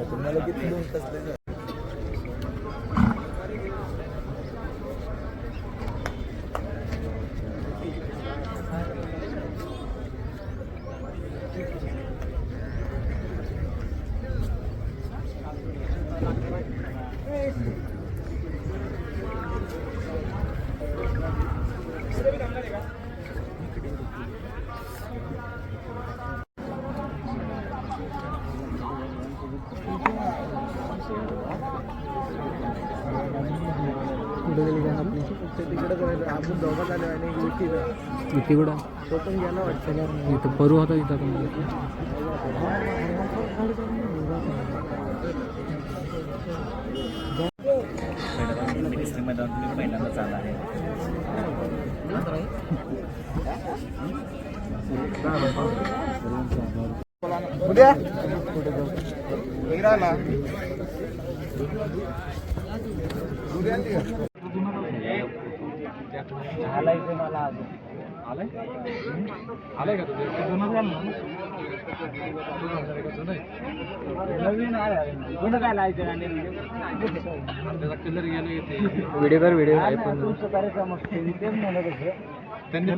तुम्हाला किती दोन तास कुठे गेली का आपली तिकडे करायचं आपण दोघं आलो आणि युती इथे कुठं तो पण गेला वाटतं इथं परू होता इथं पण मैदान तुम्ही पहिल्यांदाच आला आहे उद्या आला आलाय ते मला आलाय आलाय का तुझं ते जुनं झालं ना येते व्हिडिओ आहे पण त्यांनी